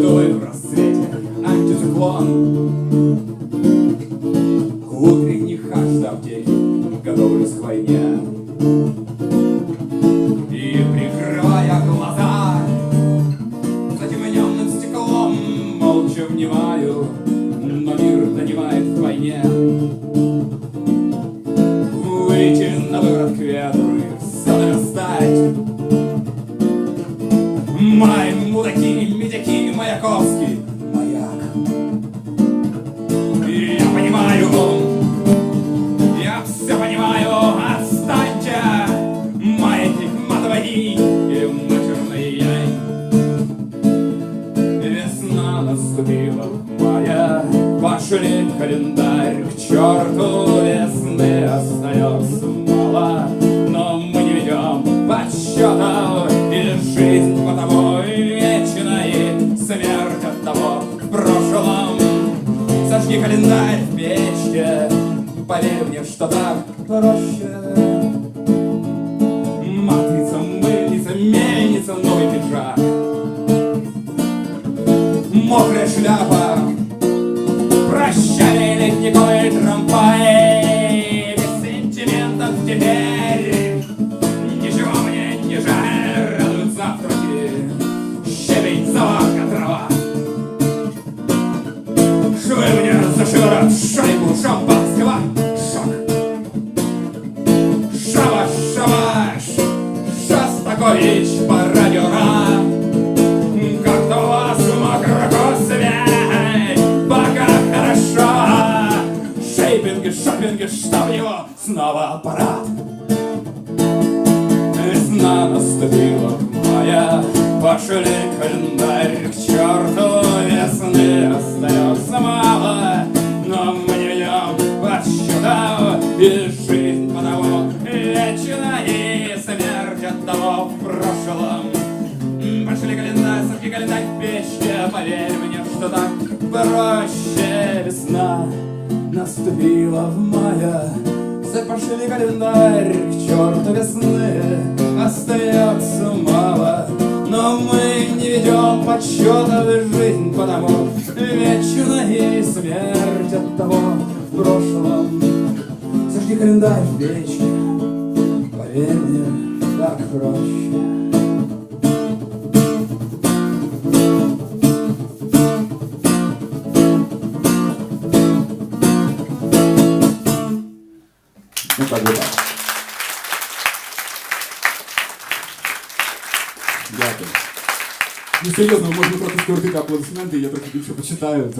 Чередует в рассвете антициклон Утренних хаш аптеки готовлюсь к войне. И прикрывая глаза затемненным стеклом Молча внимаю, но мир донимает в войне. Выйти на выворот к ветру и все наверстать Май маяковский, маяк. И я понимаю, я все понимаю, отстаньте, маятник матовый и матерный яй. Весна наступила моя, пошли календарь к черту, весны остается Сожги календарь в печке, поверь мне, что так проще. Матрица, мыльница, мельница, новый пиджак. Мокрая шляпа, прощали ледниковые трамваи, без сентиментов теперь, шампанского, шаг. Шабаш, шабаш, Шостакович по радио «Ра». Как-то у вас в Макрокосове. Пока хорошо. Шейпинги, шопинги, что в него снова аппарат Весна наступила моя. Пошли календарь к черту. Весны остается мало прошлом Пошли календарь, сожги календарь в печке. Поверь мне, что так проще Весна наступила в мая Пошли календарь к черту весны. Остается мало Но мы не ведем подсчетов И жизнь потому вечна И смерть от того в прошлом. Сожги календарь в печке Поверь мне, Ну так би так. Дякую. Ну серйозно, можна трохи скоротити аплодисменти, я трохи більше почитаю.